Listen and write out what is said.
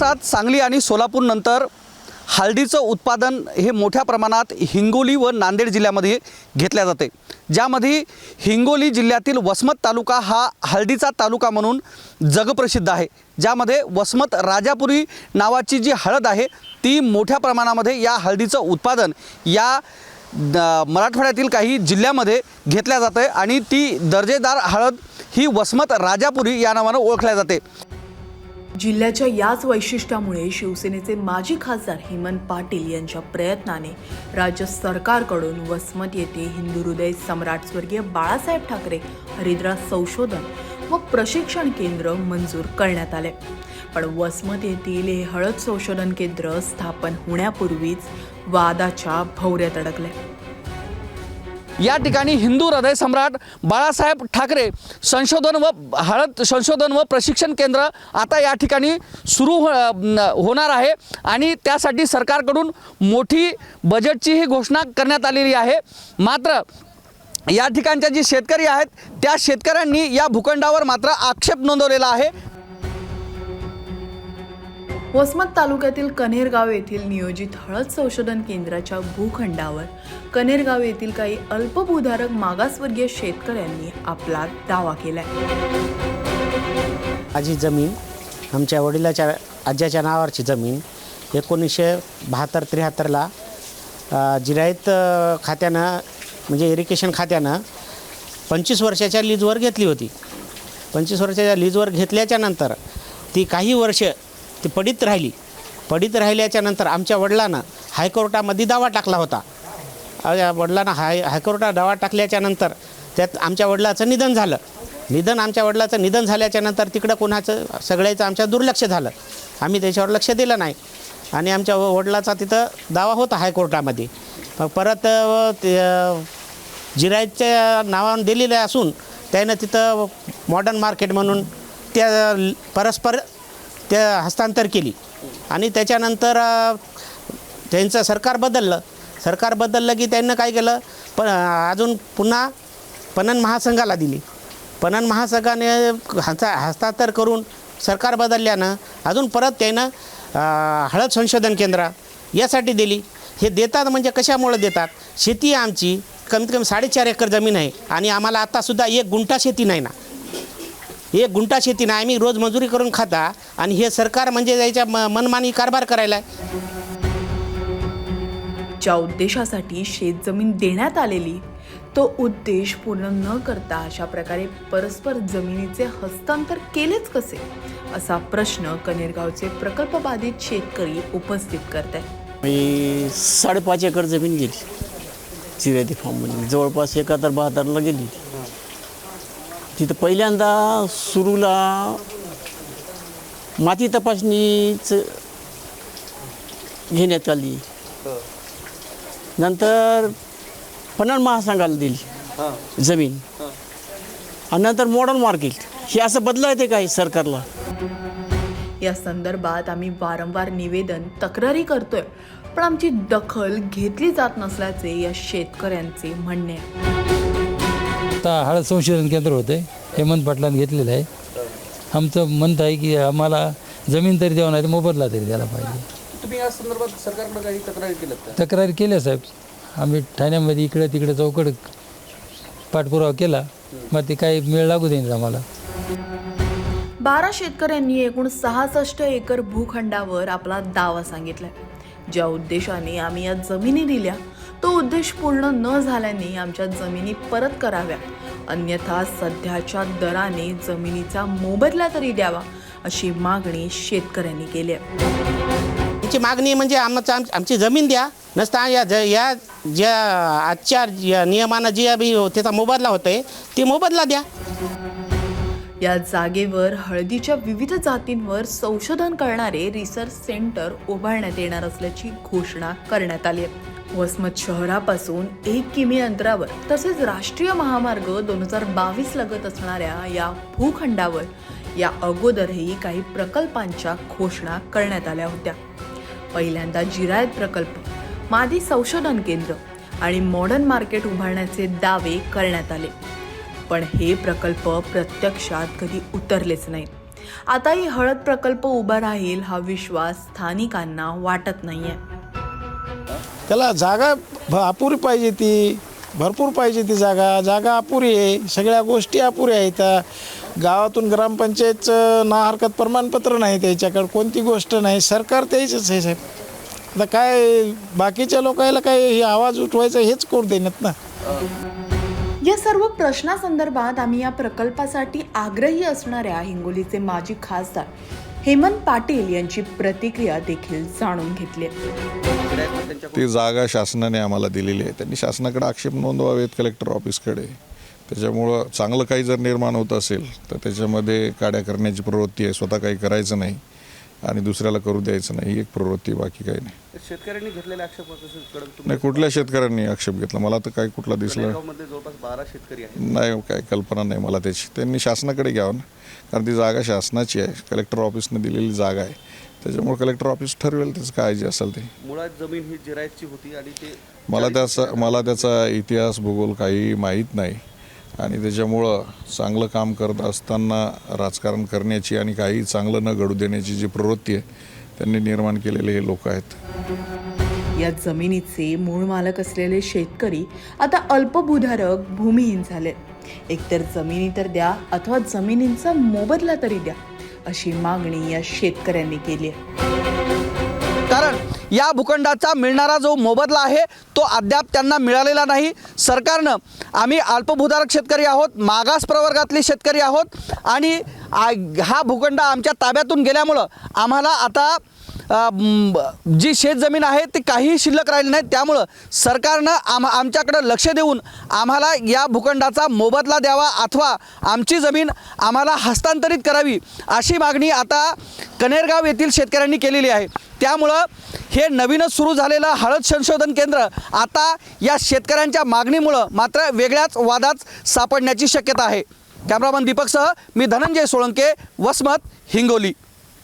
महाराष्ट्रात सांगली आणि सोलापूरनंतर हळदीचं उत्पादन हे मोठ्या प्रमाणात हिंगोली व नांदेड जिल्ह्यामध्ये घेतल्या जाते. ज्यामध्ये हिंगोली जिल्ह्यातील वसमत तालुका हा हळदीचा तालुका म्हणून जगप्रसिद्ध आहे. ज्यामध्ये वसमत राजापुरी नावाची जी हळद आहे ती मोठ्या प्रमाणामध्ये या हळदीचं उत्पादन या द- मराठवाड्यातील काही जिल्ह्यामध्ये घेतल्या जाते आणि ती दर्जेदार हळद ही वसमत राजापुरी या नावानं ओळखल्या जाते. जिल्ह्याच्या याच वैशिष्ट्यामुळे शिवसेनेचे माजी खासदार हेमंत पाटील यांच्या प्रयत्नाने राज्य सरकारकडून वसमत येथे हिंदू हृदय सम्राट स्वर्गीय बाळासाहेब ठाकरे हरिद्रा संशोधन व प्रशिक्षण केंद्र मंजूर करण्यात आले. पण वसमत येथील हे हळद संशोधन केंद्र स्थापन होण्यापूर्वीच वादाच्या भोवऱ्यात अडकले. या ठिकाणी हिंदू हृदय सम्राट बाळासाहेब ठाकरे संशोधन व हळद संशोधन व प्रशिक्षण केंद्र आता या ठिकाणी सुरू हो न- होणार आहे. आणि त्यासाठी सरकारकडून मोठी बजेटची ही घोषणा करण्यात आलेली आहे. मात्र या ठिकाणच्या जी शेतकरी आहेत त्या शेतकऱ्यांनी या भूखंडावर मात्र आक्षेप नोंदवलेला आहे. वसमत तालुक्यातील कनेरगाव येथील नियोजित हळद संशोधन केंद्राच्या भूखंडावर कनेरगाव येथील काही अल्पभूधारक मागासवर्गीय शेतकऱ्यांनी आपला दावा केलाय. माझी जमीन आमच्या वडिलाच्या आज्याच्या नावावरची जमीन एकोणीसशे बहात्तर त्र्याहत्तरला जिरायत खात्यानं म्हणजे इरिगेशन खात्यानं पंचवीस वर्षाच्या लीजवर घेतली होती. पंचवीस वर्षाच्या लीजवर घेतल्याच्या नंतर ती काही वर्ष ती पडीत राहिली. पडीत राहिल्याच्यानंतर आमच्या वडिलांना हायकोर्टामध्ये दावा टाकला होता. अ, या वडिलांना हाय हायकोर्टात दावा टाकल्याच्यानंतर त्यात आमच्या वडिलाचं निधन झालं. निधन आमच्या वडिलाचं निधन झाल्याच्यानंतर तिकडं कोणाचं सगळ्याचं आमच्या दुर्लक्ष झालं. आम्ही त्याच्यावर लक्ष दिलं नाही. आणि आमच्या व- वडिलाचा तिथं दावा होता हायकोर्टामध्ये. मग परत ते जिरायतच्या नावानं दिलेलं असून त्यानं तिथं मॉडर्न मार्केट म्हणून त्या परस्पर त्या हस्तांतर केली. आणि त्याच्यानंतर त्यांचं सरकार बदललं. सरकार बदललं की त्यांनं काय केलं? प अजून पुन्हा पणन महासंघाला दिली. पणन महासंघाने हस्ता हस्तांतर करून सरकार बदलल्यानं अजून परत त्यानं हळद संशोधन केंद्र यासाठी दिली. हे देतात म्हणजे कशामुळं देतात? शेती आमची कमीत कमी साडेचार एकर जमीन आहे आणि आम्हाला आत्तासुद्धा एक गुंठा शेती नाही ना. एक गुंठा शेती नाही आम्ही रोज मजुरी करून खाता आणि हे सरकार म्हणजे याच्या म मनमानी कारभार करायला आहे. ज्या उद्देशासाठी शेतजमीन देण्यात आलेली तो उद्देश पूर्ण न करता अशा प्रकारे परस्पर जमिनीचे हस्तांतर केलेच कसे? असा प्रश्न कनेरगावचे प्रकल्प बाधित शेतकरी उपस्थित करत आहेत मी साडेपाच एकर जमीन गेली चिऱ्याती फार्ममध्ये जवळपास एकाहत्तर बहात्तरला गेली तिथं पहिल्यांदा सुरूला माती तपासणीच घेण्यात आली. नंतर पणन महासंघाला दिली जमीन. आणि नंतर मॉडर्न मार्केट हे असं बदलायचं काय सरकारला? या संदर्भात आम्ही वारंवार निवेदन तक्रारी करतोय. पण आमची दखल घेतली जात नसल्याचे या शेतकऱ्यांचे म्हणणे आहे. आता हळद संशोधन केंद्र होते हेमंत पाटलांनी घेतलेलं आहे. आमचं म्हणत आहे की आम्हाला जमीन तरी द्यावं नाही तर मोबदला तरी द्यायला पाहिजे. तुम्ही या संदर्भात सरकारकडे काही तक्रारी तक्रारी केल्या साहेब. आम्ही ठाण्यामध्ये इकडे तिकडे चौकड पाठपुरावा केला. मग ते काही मेळ लागू देईन आम्हाला? बारा शेतकऱ्यांनी एकूण सहासष्ट एकर भूखंडावर आपला दावा सांगितलाय. ज्या उद्देशाने आम्ही या जमिनी दिल्या तो उद्देश पूर्ण न झाल्याने आमच्या जमिनी परत कराव्या अन्यथा सध्याच्या दराने जमिनीचा मोबदला तरी द्यावा अशी मागणी शेतकऱ्यांनी केली आहे. त्यांची मागणी म्हणजे आमचं आम आमची जमीन द्या. नसता या ज या ज्या आजच्या नियमानं जे त्याचा मोबदला होतोय ते मोबदला द्या. या जागेवर हळदीच्या विविध जातींवर संशोधन करणारे रिसर्च सेंटर उभारण्यात येणार असल्याची घोषणा करण्यात आली आहे. वसमत शहरापासून एक किमी अंतरावर तसेच राष्ट्रीय महामार्ग दोन हजार बावीस लगत असणाऱ्या या भूखंडावर या अगोदरही काही प्रकल्पांच्या घोषणा करण्यात आल्या होत्या. पहिल्यांदा जिरायत प्रकल्प मादी संशोधन केंद्र आणि मॉडर्न मार्केट उभारण्याचे दावे करण्यात आले. पण हे प्रकल्प प्रत्यक्षात कधी उतरलेच नाहीत आताही हळद प्रकल्प उभा राहील हा विश्वास स्थानिकांना वाटत नाहीये. त्याला जागा भ अपुरी पाहिजे ती भरपूर पाहिजे ती जागा. जागा अपुरी आहे. सगळ्या गोष्टी अपुऱ्या आहेत. गावातून ग्रामपंचायतचं ना हरकत प्रमाणपत्र नाही त्याच्याकडे कोणती गोष्ट नाही. सरकार त्याचंच आहे साहेब. आता काय बाकीच्या लोकांना काय हे आवाज उठवायचा हेच करू देण्यात ना. या सर्व प्रश्नासंदर्भात आम्ही या प्रकल्पासाठी आग्रही असणाऱ्या हिंगोलीचे माजी खासदार हेमंत पाटील यांची प्रतिक्रिया देखील जाणून घेतली. ती जागा शासनाने आम्हाला दिलेली आहे. त्यांनी शासनाकडे आक्षेप नोंदवावेत कलेक्टर ऑफिसकडे. त्याच्यामुळं चांगलं काही जर निर्माण होत असेल तर त्याच्यामध्ये काड्या करण्याची प्रवृत्ती आहे. स्वतः काही करायचं नाही. आणि दुसऱ्याला करू द्यायचं नाही. ही एक प्रवृत्ती बाकी काही नाही. शेतकऱ्यांनी घेतलेल्या आक्षेपाचं नाही कुठल्या शेतकऱ्यांनी आक्षेप घेतला? मला तर काही कुठला दिसला जवळपास बारा शेतकरी नाही काय कल्पना नाही मला त्याची. त्यांनी शासनाकडे घ्यावं ना. कारण ती जागा शासनाची आहे. कलेक्टर ऑफिसने दिलेली जागा आहे. त्याच्यामुळे कलेक्टर ऑफिस ठरवेल त्याचं काय जे असेल ते. मुळात जमीन ही जिरायतची होती आणि ते मला त्याचा मला त्याचा इतिहास भूगोल काही माहीत नाही. आणि त्याच्यामुळं चांगलं काम करत असताना राजकारण करण्याची आणि काही चांगलं न घडू देण्याची जी प्रवृत्ती आहे त्यांनी निर्माण केलेले हे लोक आहेत. या जमिनीचे मूळ मालक असलेले शेतकरी आता अल्पभूधारक भूमिहीन झाले. एकतर जमिनी तर द्या अथवा जमिनींचा मोबदला तरी द्या अशी मागणी या शेतकऱ्यांनी केली आहे. कारण या भूखंडाचा मिळणारा जो मोबदला आहे तो अद्याप त्यांना मिळालेला नाही. सरकारनं आम्ही अल्पभूधारक शेतकरी आहोत मागास प्रवर्गातले शेतकरी आहोत आणि हा भूखंड आमच्या ताब्यातून गेल्यामुळं आम्हाला आता जी शेतजमीन आहे ती काहीही शिल्लक राहिली नाही. त्यामुळं सरकारनं आम आमच्याकडं लक्ष देऊन आम्हाला या भूखंडाचा मोबदला द्यावा अथवा आमची जमीन आम्हाला हस्तांतरित करावी अशी मागणी आता कनेरगाव येथील शेतकऱ्यांनी केलेली आहे. त्यामुळं हे नवीनच सुरू झालेलं हळद संशोधन केंद्र आता या शेतकऱ्यांच्या मागणीमुळं मात्र वेगळ्याच वादात सापडण्याची शक्यता आहे. कॅमेरामन दीपकसह मी धनंजय सोळंके वसमत हिंगोली.